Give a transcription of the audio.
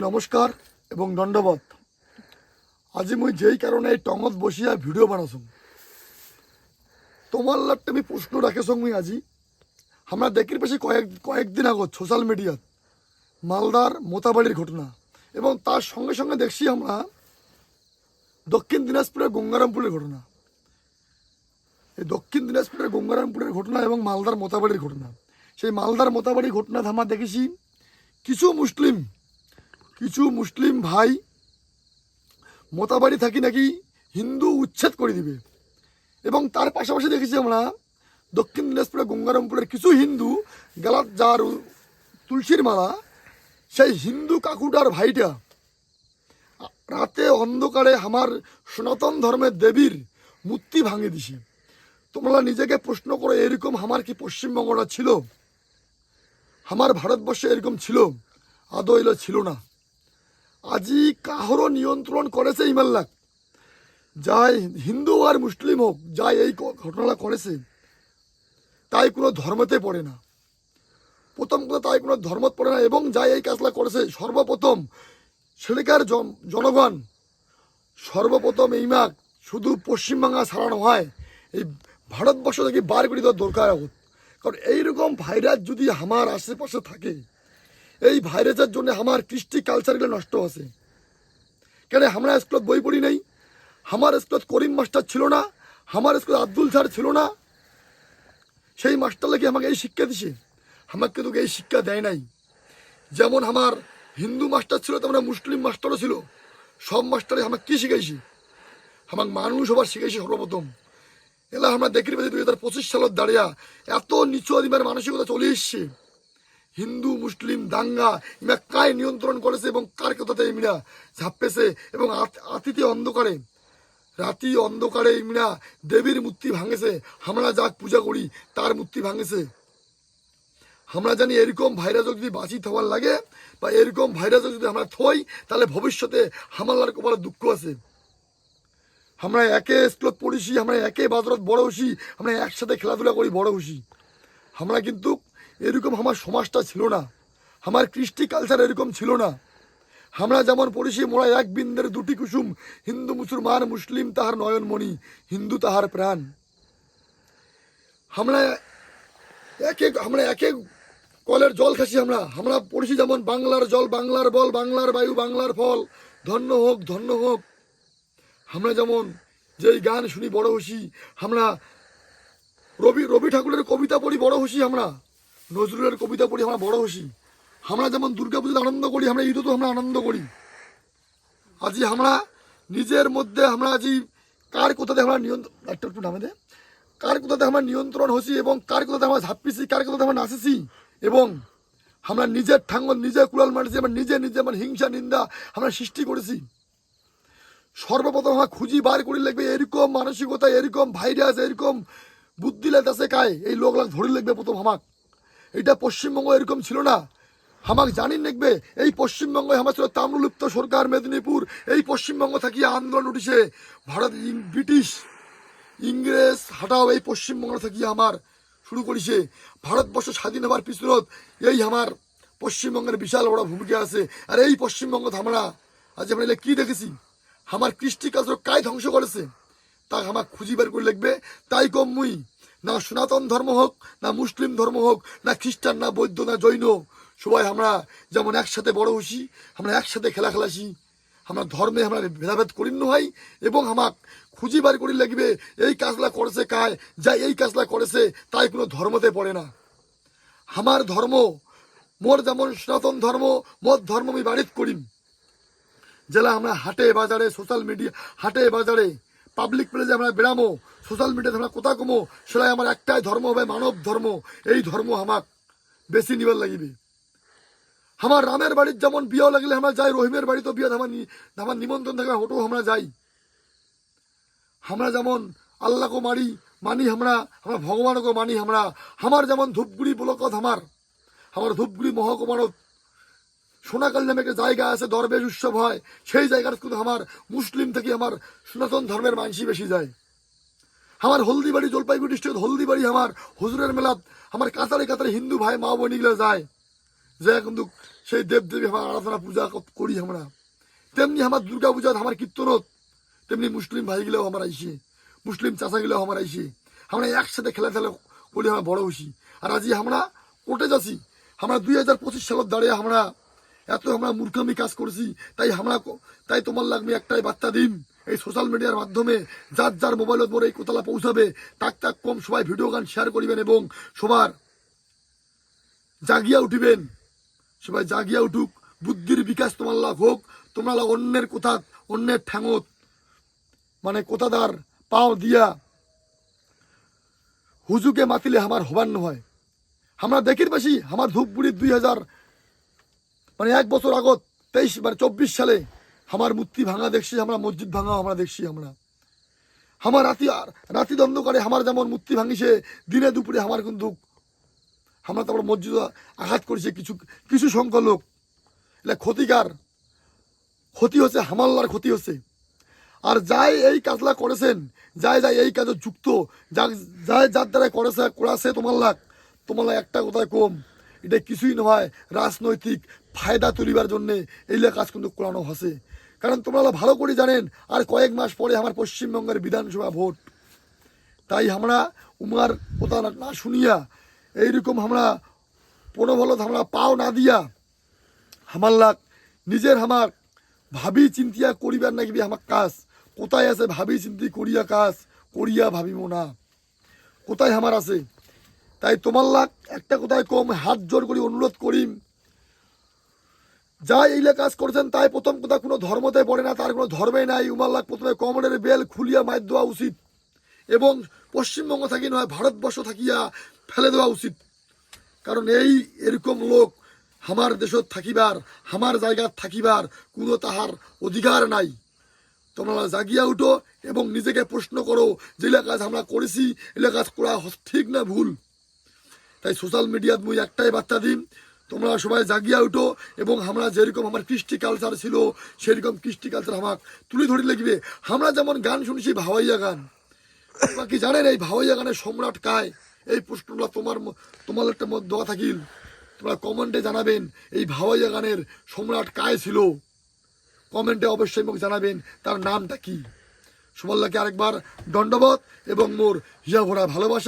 নমস্কাৰ এবং দণ্ডবত আজি মই যেই কারণে এই টঙত বসিয়া ভিডিও বানাছো তোমার লাগতে আমি প্রশ্ন রাখেছ মুই আজি। আমরা দেখির পাশে কয়েক কয়েকদিন আগত সোশ্যাল মিডিয়াত মালদার মোতাবাড়ির ঘটনা এবং তার সঙ্গে সঙ্গে দেখছি আমরা দক্ষিণ দিনাজপুরের গঙ্গারামপুরের ঘটনা। এই দক্ষিণ দিনাজপুরের গঙ্গারামপুরের ঘটনা এবং মালদার মোতাবাড়ির ঘটনা। সেই মালদার মোতাবাড়ির ঘটনা আমরা দেখেছি কিছু মুসলিম কিছু মুসলিম ভাই মোতাবাড়ি থাকি নাকি হিন্দু উচ্ছেদ করে দিবে। এবং তার পাশাপাশি দেখেছি আমরা দক্ষিণ দিনাজপুরের গঙ্গারামপুরের কিছু হিন্দু, গালাত যার তুলসীর মালা, সেই হিন্দু কাকুটার ভাইটা রাতে অন্ধকারে আমার সনাতন ধর্মের দেবীর মূর্তি ভাঙে দিছে। তোমরা নিজেকে প্রশ্ন করো, এরকম আমার কি পশ্চিমবঙ্গটা ছিল? আমার ভারতবর্ষে এরকম ছিল? আদৌ ছিল না। আজি কাহরও নিয়ন্ত্রণ করেছে ইমাল্লাক যাই হিন্দু আর মুসলিম হোক যাই এই ঘটনাটা করেছে তাই কোনো ধর্মতে পড়ে না। প্রথম কথা, তাই কোনো ধর্মত পড়ে না এবং যাই এই কাজটা করেছে সর্বপ্রথম সেখানকার জন- জনগণ সর্বপ্রথম এই মাক শুধু পশ্চিমবাংলা ছাড়ানো হয় এই ভারতবর্ষ থেকে বার করে দেওয়ার দরকার কারণ এইরকম ভাইরাস যদি আমার আশেপাশে থাকে এই ভাইরাসের জন্য আমার কৃষ্টি কালচারগুলো নষ্ট আছে কেন আমরা স্কুলত বই পড়ি নাই? আমার স্কুলত করিম মাস্টার ছিল না, আমার স্কুলত আব্দুল স্যার ছিল না। সেই মাস্টার লাগে আমাকে এই শিক্ষা দিছে। আমাকে কিন্তু এই শিক্ষা দেয় নাই। যেমন আমার হিন্দু মাস্টার ছিল, তেমন মুসলিম মাস্টারও ছিল। সব মাস্টারে আমাকে কী শিখাইছি? আমাকে মানুষ হবার শিখাইছি সর্বপ্রথম। এলা আমরা দেখি দুই হাজার পঁচিশ সালত দাঁড়িয়া এত নিচু আদিমের মানসিকতা চলে এসছে। হিন্দু, মুসলিম, দাঙ্গা, ইমা কায় নিয়ন্ত্রণ করেছে এবং কার কথাতে ইমরা ঝাপ্পেছে এবং আত- আতিথে অন্ধকারে। রাতি অন্ধকারে ইমরা দেবীর মূর্তি ভাঙেছে। আমরা যাক পূজা করি, তার মূর্তি ভাঙেছে। আমরা জানি এরকম ভাইরাস যদি বাঁচি থাকার লাগে বা এরকম ভাইরাস যদি আমরা থই, তাহলে ভবিষ্যতে হামালার কপালে দুঃখ আছে। আমরা একে স্কুলত পড়িছি আমরা একে বাজারত বড় হসি, আমরা একসাথে খেলাধুলা করি, বড় হসি। আমরা কিন্তু এরকম আমার সমাজটা ছিল না। আমার কৃষ্টি কালচার এরকম ছিল না। আমরা যেমন পড়েছি মোড়া এক বিন্দের দুটি কুসুম, হিন্দু, মুসলমান, মুসলিম, তাহার নয়নমণি, হিন্দু তাহার প্রাণ। আমরা এক এক আমরা এক এক কলের জল খাসি আমরা। আমরা পড়েছি যেমন বাংলার জল, বাংলার বল, বাংলার বায়ু, বাংলার ফল, ধন্য হোক ধন্য হোক। আমরা যেমন যেই গান শুনি বড় হসি, আমরা রবি রবি ঠাকুরের কবিতা পড়ি, বড় হসি আমরা। নজরুলের কবিতা পড়ি আমরা বড় হসি। আমরা যেমন দুর্গা পুজোতে আনন্দ করি, আমরা ঈদও আমরা আনন্দ করি। আজি আমরা নিজের মধ্যে আমরা আজি কার কোথাতে আমরা নিয়ন্ত্রণ একটু একটু নামে দে। কার কোথাতে আমরা নিয়ন্ত্রণ হসি এবং কার কোথাতে আমরা ঝাপ্পিছি কার কোথাতে আমরা নাচেছি এবং আমরা নিজের ঠাঙ্গ নিজে কুড়াল মারছি, আমরা নিজে নিজে আমার হিংসা, নিন্দা আমরা সৃষ্টি করেছি। সর্বপ্রথম আমার খুঁজি বার করে লাগবে, এরকম মানসিকতা, এরকম ভাইরাস এরকম বুদ্ধি লাগতেছে কায়, এই লোক লাগ ধরে লাগবে প্রথম হামাক এটা পশ্চিমবঙ্গ এরকম ছিল না। হামাক জানি দেখবে, এই পশ্চিমবঙ্গ আমার ছিল তাম্রলিপ্ত সরকার, মেদিনীপুর, এই পশ্চিমবঙ্গ থাকিয়া আন্দোলন উঠিছে। ভারত ব্রিটিশ, ইংরেজ, হাটাও এই পশ্চিমবঙ্গ থাকিয়া আমার শুরু করেছে। ভারতবর্ষ স্বাধীন হবার পিছনত এই আমার পশ্চিমবঙ্গের বিশাল বড় ভূমিকা আছে। আর এই পশ্চিমবঙ্গ আমরা আজ আমরা কি দেখেছি? আমার কৃষ্টি কালচার কায় ধ্বংস করেছে? তা আমার খুঁজি বের করে লিখবে। তাই কম মুই না সনাতন ধর্ম হোক, না মুসলিম ধর্ম হোক, না খ্রিস্টান, না বৌদ্ধ, না জৈন। সবাই আমরা যেমন একসাথে বড় হসি, আমরা একসাথে খেলা খেলাসি আমরা ধর্মে আমরা ভেদাভেদ করি নহাই এবং আমাক খুঁজি বার করি লাগবে এই কাজলা করেছে কায়, যা এই কাজলা করেছে, তাই কোনো ধর্মতে পড়ে না। আমার ধর্ম, মোর যেমন সনাতন ধর্ম মোর ধর্ম আমি বাড়িত করিম। জেলা আমরা হাটে বাজারে সোশ্যাল মিডিয়া হাটে বাজারে পাবলিক প্লেসে আমরা বেড়ামো সোশ্যাল মিডিয়াতে আমরা কোথা কমো? সেটাই আমার একটাই ধর্ম হবে মানব ধর্ম। এই ধর্ম আমাক বেশি নিবার লাগিবে। আমার রামের বাড়ির যেমন বিয়েও লাগলে আমরা যাই, রহিমের বাড়িতে বিয়ে আমার আমার নিমন্ত্রণ থাকে হোটো আমরা যাই। আমরা যেমন আল্লাহকে মারি, মানি আমরা আমরা ভগবানকে মানি আমরা। আমার যেমন ধূপগুড়ি বলকত আমার আমার ধূপগুড়ি মহকুমারত সোনাকাল নামে একটা জায়গা আছে, দরবেশ উৎসব হয়। সেই জায়গার কিন্তু আমার মুসলিম থেকে আমার সনাতন ধর্মের মানসি বেশি যায়। আমার হলদিবাড়ি জলপাইগুড়ি ডিস্ট্রিক্ট হলদিবাড়ি আমার হুজুরের মেলাত আমার কাতারে কাতারে হিন্দু ভাই, মা বোনিগুলো যায়। যে কিন্তু সেই দেব দেবী আমার আরাধনা পূজা করি আমরা। তেমনি আমার দুর্গা পূজা আমার কীর্তনত, তেমনি মুসলিম ভাইগুলোও আমার আইসে, মুসলিম চাচাগুলোও আমার আইসে। আমরা একসাথে খেলা খেলা করি আমরা বড় হইছি। আর আজি আমরা কোর্টে যাচ্ছি। আমরা দুই হাজার পঁচিশ সালত দাঁড়িয়ে আমরা এত আমরা মূর্খামি কাজ করছি, তাই আমরা তাই তোমার লাগবে একটাই বার্তা দিন। এই সোশ্যাল মিডিয়ার মাধ্যমে যার যার মোবাইলত মোর এই কোতলা পৌঁছাবে, তাক তাক কম সবাই ভিডিও গান শেয়ার করিবেন এবং সবার জাগিয়া উঠিবেন। সবাই জাগিয়া উঠুক, বুদ্ধির বিকাশ তোমার লাভ হোক, তোমরা অন্যের কোথা, অন্যের ঠ্যাঙত মানে কোথাদার পাও দিয়া হুজুকে মাতিলে আমার হবার হয়। আমরা দেখির বেশি আমার ধূপগুড়ি দুই হাজার মানে এক বছর আগত, তেইশ মানে চব্বিশ সালে আমার মূর্তি ভাঙা দেখছি, আমরা মসজিদ ভাঙা আমরা দেখছি আমরা। আমার রাতি রাতি দ্বন্দ্ব করে আমার যেমন মূর্তি ভাঙিছে, দিনে দুপুরে আমার কিন্তু আমরা তারপর মসজিদ আঘাত করেছে, কিছু কিছু সংখ্যক লোক। এটা ক্ষতিকার। ক্ষতি হচ্ছে, হামাল্লার ক্ষতি হচ্ছে। আর যাই এই কাজলা করেছেন, যাই যাই এই কাজে যুক্ত যা যাই যার দ্বারা করেছে, করাছে তোমার লাগ তোমার লাগ একটা কথায় কম, এটা কিছুই নয়, রাজনৈতিক ফায়দা তুলিবার জন্যে এইলা কাজ কিন্তু করানো হসে কারণ তোমরা ভালো করে জানেন, আর কয়েক মাস পরে আমার পশ্চিমবঙ্গের বিধানসভা ভোট। তাই আমরা উমার কথা না- না শুনিয়া, এইরকম আমরা প্রণবলত আমরা পাও না দিয়া, আমার লাগ নিজের আমার ভাবি চিন্তিয়া করিবার নাকি আমার কাজ? কোথায় আছে ভাবি চিন্তি করিয়া কাজ? করিয়া ভাবিব না। কোথায় আমার আছে? তাই তোমার লাগ একটা কোথায় কম হাত জোর করি অনুরোধ করিম যা এইলা কাজ করছেন, তাই প্রথম কথা কোনো ধর্মতে পড়ে না, তার কোনো ধর্মে নাই। উমার লাগ প্রথমে কমরের বেল খুলিয়া মার দেওয়া উচিত এবং পশ্চিমবঙ্গ থাকি নয়, ভারতবর্ষ থাকিয়া ফেলে দেওয়া উচিত। কারণ এই এরকম লোক আমার দেশত থাকিবার, আমার জায়গা থাকিবার কোনো তাহার অধিকার নাই। তোমরা জাগিয়া উঠো এবং নিজেকে প্রশ্ন করো, যে কাজ আমরা করেছি এগুলা কাজ করা ঠিক না ভুল? তাই সোশ্যাল মিডিয়াত মুই একটাই বার্তা দিন তোমরা সবাই জাগিয়া উঠো এবং আমরা যেরকম আমার কৃষ্টি কালচার ছিল, সেরকম কৃষ্টি কালচার আমার তুলে ধরে লাগবে আমরা যেমন গান শুনছি, ভাওয়াইয়া গান। তোমরা কি জানেন এই ভাওয়াইয়া গানের সম্রাট কায়? এই প্রশ্নটা তোমার তোমার একটা মধ্যে দেওয়া থাকিল। তোমরা কমেন্টে জানাবেন এই ভাওয়াইয়া গানের সম্রাট কায় ছিল। কমেন্টে অবশ্যই মোক জানাবেন, তার নামটা কি? সুবল্লাকে আরেকবার দণ্ডবোধ এবং মোর হিয়া ভরা ভালোবাসা।